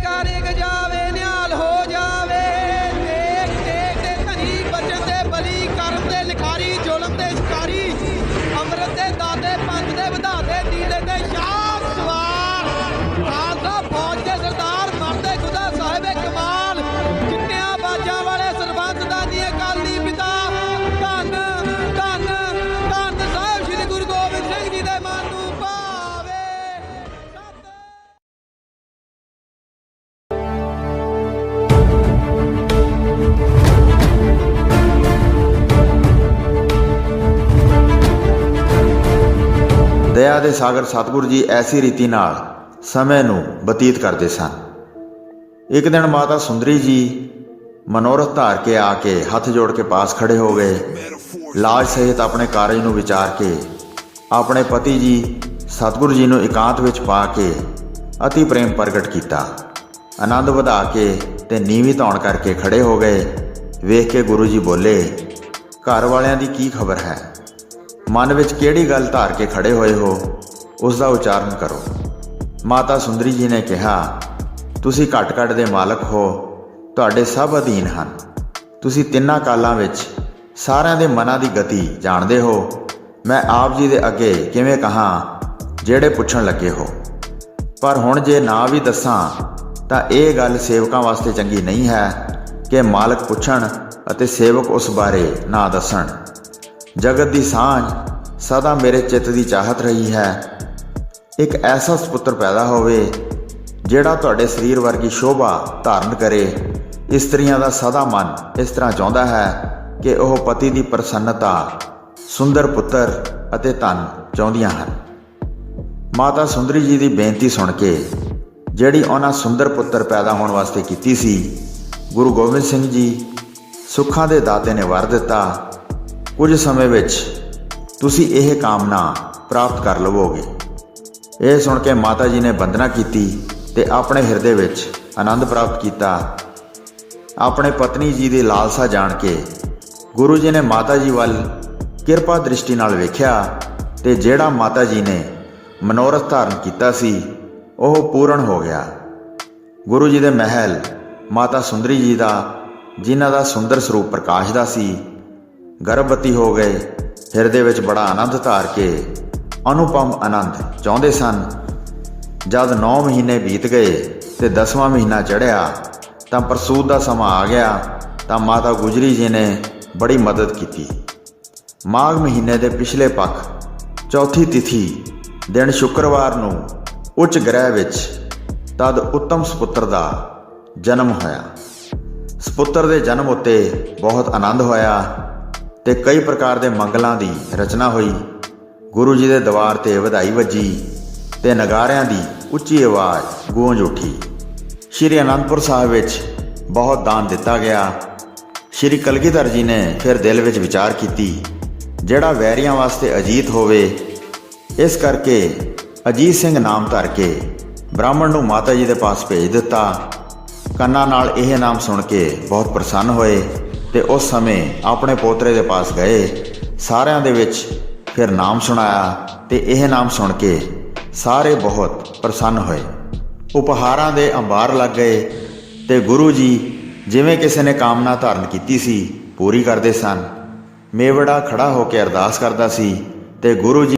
got it ਦਇਆ ਦੇ ਸਾਗਰ ਸਤਿਗੁਰੂ ਜੀ ਐਸੀ ਰੀਤੀ ਨਾਲ ਸਮੇਂ ਨੂੰ ਬਤੀਤ ਕਰਦੇ ਸਨ। ਇੱਕ ਦਿਨ ਮਾਤਾ ਸੁੰਦਰੀ ਜੀ ਮਨੋਰਥ ਧਾਰ ਕੇ ਆ ਕੇ ਹੱਥ ਜੋੜ ਕੇ ਪਾਸ ਖੜੇ ਹੋ ਗਏ। ਲਾਜ ਸਹਿਤ ਆਪਣੇ ਕਾਰਜ ਨੂੰ ਵਿਚਾਰ ਕੇ ਆਪਣੇ ਪਤੀ ਜੀ ਸਤਿਗੁਰੂ ਜੀ ਨੂੰ ਇਕਾਂਤ ਵਿੱਚ ਪਾ ਕੇ ਅਤੀ ਪ੍ਰੇਮ ਪ੍ਰਗਟ ਕੀਤਾ। ਆਨੰਦ ਵਧਾ ਕੇ ਤੇ ਨੀਵੀਂ ਧੌਣ ਕਰਕੇ ਖੜੇ ਹੋ ਗਏ। ਵੇਖ ਕੇ ਗੁਰੂ ਜੀ ਬੋਲੇ, ਘਰ ਵਾਲਿਆਂ ਦੀ ਕੀ ਖਬਰ ਹੈ? ਮਨ ਵਿੱਚ ਕਿਹੜੀ ਗੱਲ ਧਾਰ ਕੇ ਖੜੇ ਹੋਏ ਹੋ, ਉਸ ਦਾ ਉਚਾਰਨ ਕਰੋ। ਮਾਤਾ ਸੁੰਦਰੀ ਜੀ ਨੇ ਕਿਹਾ, ਤੁਸੀਂ ਘਟ-ਘਟ ਦੇ ਮਾਲਕ ਹੋ, ਤੁਹਾਡੇ ਸਭ ਅਧੀਨ ਹਨ। ਤੁਸੀਂ ਤਿੰਨਾਂ ਕਾਲਾਂ ਵਿੱਚ ਸਾਰਿਆਂ ਦੇ ਮਨਾਂ ਦੀ ਗਤੀ ਜਾਣਦੇ ਹੋ। ਮੈਂ ਆਪ ਜੀ ਦੇ ਅੱਗੇ ਕਿਵੇਂ ਕਹਾਂ, ਜਿਹੜੇ ਪੁੱਛਣ ਲੱਗੇ ਹੋ। ਪਰ ਹੁਣ ਜੇ ਨਾ ਵੀ ਦੱਸਾਂ, ਤਾਂ ਇਹ ਗੱਲ ਸੇਵਕਾਂ ਵਾਸਤੇ ਚੰਗੀ ਨਹੀਂ ਹੈ ਕਿ ਮਾਲਕ ਪੁੱਛਣ ਅਤੇ ਸੇਵਕ ਉਸ ਬਾਰੇ ਨਾ ਦੱਸਣ। ਜਗਤ ਦੀ ਸਾਂਝ ਸਦਾ ਮੇਰੇ ਚਿੱਤ ਦੀ ਚਾਹਤ ਰਹੀ ਹੈ। ਇੱਕ ਐਸਾ ਸੁਪੁੱਤਰ ਪੈਦਾ ਹੋਵੇ, ਜਿਹੜਾ ਤੁਹਾਡੇ ਸਰੀਰ ਵਰਗੀ ਸ਼ੋਭਾ ਧਾਰਨ ਕਰੇ। ਇਸਤਰੀਆਂ ਦਾ ਸਦਾ ਮਨ ਇਸ ਤਰ੍ਹਾਂ ਚਾਹੁੰਦਾ ਹੈ ਕਿ ਉਹ ਪਤੀ ਦੀ ਪ੍ਰਸੰਨਤਾ, ਸੁੰਦਰ ਪੁੱਤਰ ਅਤੇ ਧਨ ਚਾਹੁੰਦੀਆਂ ਹਨ। ਮਾਤਾ ਸੁੰਦਰੀ ਜੀ ਦੀ ਬੇਨਤੀ ਸੁਣ ਕੇ, ਜਿਹੜੀ ਉਹਨਾਂ ਸੁੰਦਰ ਪੁੱਤਰ ਪੈਦਾ ਹੋਣ ਵਾਸਤੇ ਕੀਤੀ ਸੀ, ਗੁਰੂ ਗੋਬਿੰਦ ਸਿੰਘ ਜੀ ਸੁੱਖਾਂ ਦੇ ਦਾਤੇ ਨੇ ਵਰ ਦਿੱਤਾ। ਕੁਝ ਸਮੇਂ ਵਿੱਚ ਤੁਸੀਂ ਇਹ ਕਾਮਨਾ ਪ੍ਰਾਪਤ ਕਰ ਲਵੋਗੇ। ਇਹ ਸੁਣ ਕੇ ਮਾਤਾ ਜੀ ਨੇ ਬੰਦਨਾ ਕੀਤੀ ਤੇ ਆਪਣੇ ਹਿਰਦੇ ਵਿੱਚ ਆਨੰਦ ਪ੍ਰਾਪਤ ਕੀਤਾ। ਆਪਣੇ ਪਤਨੀ ਜੀ ਦੀ ਲਾਲਸਾ ਜਾਣ ਕੇ ਗੁਰੂ ਜੀ ਨੇ ਮਾਤਾ ਜੀ ਵੱਲ ਕਿਰਪਾ ਦ੍ਰਿਸ਼ਟੀ ਨਾਲ ਵੇਖਿਆ ਤੇ ਜਿਹੜਾ ਮਾਤਾ ਜੀ ਨੇ ਮਨੋਰਥ ਧਾਰਨ ਕੀਤਾ ਸੀ, ਉਹ ਪੂਰਨ ਹੋ ਗਿਆ। ਗੁਰੂ ਜੀ ਦੇ ਮਹਿਲ ਮਾਤਾ ਸੁੰਦਰੀ ਜੀ ਦਾ, ਜਿਨ੍ਹਾਂ ਦਾ ਸੁੰਦਰ ਸਰੂਪ ਪ੍ਰਕਾਸ਼ ਦਾ ਸੀ ਗਰਭਵਤੀ ਹੋ ਗਏ। ਹਿਰਦੇ ਵਿੱਚ ਬੜਾ ਆਨੰਦ ਧਾਰ ਕੇ ਅਨੁਪਮ ਆਨੰਦ ਚਾਹੁੰਦੇ ਸਨ। ਜਦ 9 ਮਹੀਨੇ ਬੀਤ ਗਏ ਤੇ 10ਵਾਂ ਮਹੀਨਾ ਚੜ੍ਹਿਆ, ਤਾਂ ਪ੍ਰਸੂਤ ਦਾ ਸਮਾਂ ਆ ਗਿਆ, ਤਾਂ ਮਾਤਾ ਗੁਜਰੀ ਜੀ ਨੇ ਬੜੀ ਮਦਦ ਕੀਤੀ। ਮਾਘ ਮਹੀਨੇ ਦੇ ਪਿਛਲੇ ਪੱਖ, ਚੌਥੀ ਤਿਥੀ, ਦਿਨ ਸ਼ੁੱਕਰਵਾਰ ਨੂੰ ਉੱਚ ਗ੍ਰਹਿ ਵਿੱਚ ਤਦ ਉੱਤਮ ਸੁਪੁੱਤਰ ਦਾ ਜਨਮ ਹੋਇਆ। ਸੁਪੁੱਤਰ ਦੇ ਜਨਮ ਉੱਤੇ ਬਹੁਤ ਆਨੰਦ ਹੋਇਆ। ਤੇ ਕਈ ਪ੍ਰਕਾਰ ਦੇ ਮੰਗਲਾਂ ਦੀ ਰਚਨਾ ਹੋਈ। ਗੁਰੂ ਜੀ ਦੇ ਦਵਾਰ ਤੇ ਵਧਾਈ ਵੱਜੀ ਤੇ ਨਗਾਰਿਆਂ ਦੀ ਉੱਚੀ ਆਵਾਜ਼ ਗੂੰਜ ਉੱਠੀ। ਸ਼੍ਰੀ ਅਨੰਦਪੁਰ ਸਾਹਿਬ ਵਿੱਚ ਬਹੁਤ ਦਾਨ ਦਿੱਤਾ ਗਿਆ। ਸ਼੍ਰੀ ਕਲਗੀਧਰ ਜੀ ਨੇ ਫਿਰ ਦਿਲ ਵਿੱਚ ਵਿਚਾਰ ਕੀਤੀ, ਜਿਹੜਾ ਵੈਰੀਆਂ ਵਾਸਤੇ ਅਜੀਤ ਹੋਵੇ, ਇਸ ਕਰਕੇ ਅਜੀਤ ਸਿੰਘ ਨਾਮ ਧਰ ਕੇ ਬ੍ਰਾਹਮਣ ਨੂੰ ਮਾਤਾ ਜੀ ਦੇ ਪਾਸ ਭੇਜ ਦਿੱਤਾ। ਕੰਨਾਂ ਨਾਲ ਇਹ ਨਾਮ ਸੁਣ ਕੇ ਬਹੁਤ ਪ੍ਰਸੰਨ ਹੋਏ। ਤੇ ਉਸ ਸਮੇਂ ਆਪਣੇ ਪੋਤਰੇ ਦੇ ਪਾਸ ਗਏ, ਸਾਰਿਆਂ ਦੇ ਵਿੱਚ ਫਿਰ ਨਾਮ ਸੁਣਾਇਆ ਤੇ ਇਹ ਨਾਮ ਸੁਣ ਕੇ ਸਾਰੇ ਬਹੁਤ ਪ੍ਰਸੰਨ ਹੋਏ। ਉਪਹਾਰਾਂ ਦੇ ਅੰਬਾਰ ਲੱਗ ਗਏ ਤੇ ਗੁਰੂ ਜੀ ਜਿਵੇਂ ਕਿਸੇ ਨੇ ਕਾਮਨਾ ਧਾਰਨ ਕੀਤੀ ਸੀ, ਪੂਰੀ ਕਰਦੇ ਸਨ। ਮੇਵੜਾ ਖੜਾ ਹੋ ਕੇ ਅਰਦਾਸ ਕਰਦਾ ਸੀ ਤੇ ਗੁਰੂ ਜੀ